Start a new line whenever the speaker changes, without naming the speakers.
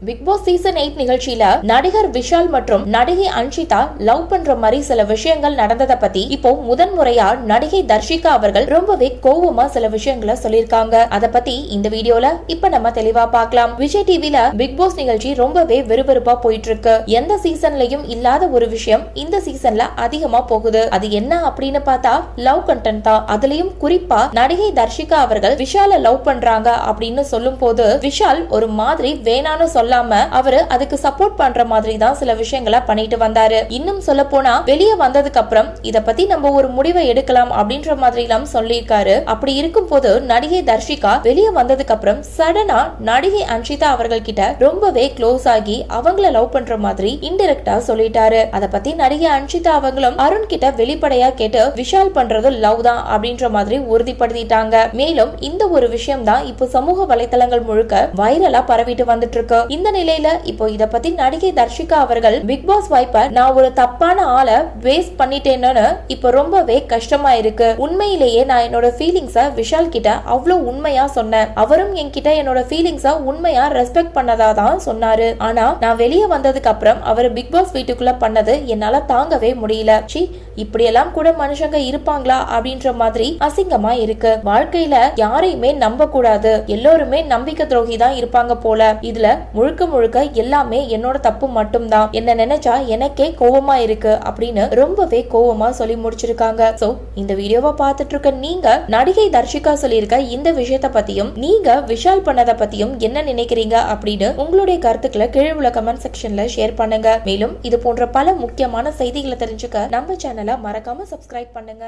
Big Boss season eight நிகழ்ச்சியில நடிகர் விஷால் மற்றும் நடிகை அன்ஷிதா லவ் பண்ற மாதிரி சில விஷயங்கள் நடந்ததை பத்தி இப்போ முதன் முறையா நடிகை தர்ஷிகா அவர்கள் ரொம்பவே கோவமா சில விஷயங்களை சொல்லியிருக்காங்க. அத பத்தி இந்த வீடியோல இப்ப நம்ம தெளிவா பார்க்கலாம். விஜய் டிவில பிக் பாஸ் நிகழ்ச்சி ரொம்பவே விறுவிறுப்பா போயிட்டு இருக்கு எந்த சீசன்லயும் இல்லாத ஒரு விஷயம் இந்த சீசன்ல அதிகமா போகுது. அது என்ன அப்படின்னு பார்த்தா லவ் கண்டென்ட் தான். அதுலயும் குறிப்பா நடிகை தர்ஷிகா அவர்கள் விஷால லவ் பண்றாங்க அப்படின்னு சொல்லும் போது விஷால் ஒரு மாதிரி வேணான்னு சொல்லாம அவரு அதுக்கு சப்போர்ட் பண்ற மாதிரி தான் சில விஷயங்களை பண்ணிட்டு வந்தாரு. இன்னும் சொல்ல போனா வெளியே வந்ததுக்கு அப்புறம் இத பத்தி நம்ம ஒரு முடிவை எடுக்கலாம் அப்படின்ற மாதிரி எல்லாம் சொல்லியிருக்காரு. அப்படி இருக்கும் போது நடிகை தர்ஷிகா வெளியே வந்ததுக்கு அப்புறம் சடனா நடிகை அன்ஷிதா அவர்கள் கிட்ட ரொம்பவே க்ளோஸ் ஆகி அவங்கள லவ் பண்ற மாதிரி இன்டெரக்டா சொல்லிட்டாரு. அத பத்தி நடிகை அன்ஷிதா அவங்களும் அருண் கிட்ட வெளிப்படையா கேட்டு விஷால் பண்றது லவ் தான் அப்படின்ற மாதிரி உறுதிப்படுத்திட்டாங்க. மேலும் இந்த ஒரு விஷயம் தான் இப்போ சமூக வலைத்தளங்கள் முழுக்க வைரலா பரவிட்டு வந்துட்டு இருக்கு. இந்த நிலையில இப்போ இத பத்தி நடிகை தர்ஷிகா அவர்கள் பிக் பாஸ் வாய்ப்பை நான் ஒரு தப்பான ஆளை வேஸ்ட் பண்ணிட்டேன்னு இப்போ ரொம்பவே கஷ்டமா இருக்கு. உண்மையிலேயே நான் என்னோட ஃபீலிங்ஸ விஷால் கிட்ட அவ்வளவு உண்மையா சொன்னேன். அவரும் என்கிட்ட என்னோட ஃபீலிங்ஸ உண்மையா ரெஸ்பெக்ட் பண்ணதா தான் சொன்னாரு. ஆனா நான் வெளியே வந்ததுக்கு அப்புறம் அவர் பிக் பாஸ் வீட்டுக்குள்ள பண்ணது என்னால தாங்கவே முடியல. சி இப்படியெல்லாம் கூட மனுஷங்க இருப்பாங்களா அப்படின்ற மாதிரி அசிங்கமா இருக்கு. வாழ்க்கையில யாரையுமே நம்ப கூடாது எல்லோருமே நம்பிக்கை துரோகி தான் இருப்பாங்க போல. இதுல முழுக்க முழுக்க எல்லாமே என்னோட தப்பு மட்டும்தான் என்ன நினைச்சா எனக்கே கோவமா இருக்கு அப்படின்னு ரொம்பவே கோவமா சொல்லி முடிச்சிருக்காங்க. சோ இந்த வீடியோவை பார்த்துட்டு இருக்க நீங்க நடிகை தர்ஷிகா சொல்லியிருக்க இந்த விஷயத்த பத்தியும் நீங்க விஷால் பண்ணதை பத்தியும் என்ன நினைக்கிறீங்க அப்படின்னு உங்களுடைய கருத்துக்களை கீழே உள்ள கமெண்ட் செக்ஷன்ல ஷேர் பண்ணுங்க. மேலும் இது போன்ற பல முக்கியமான செய்திகளை தெரிஞ்சுக்க நம்ம சேனலை மறக்காம சப்ஸ்கிரைப் பண்ணுங்க.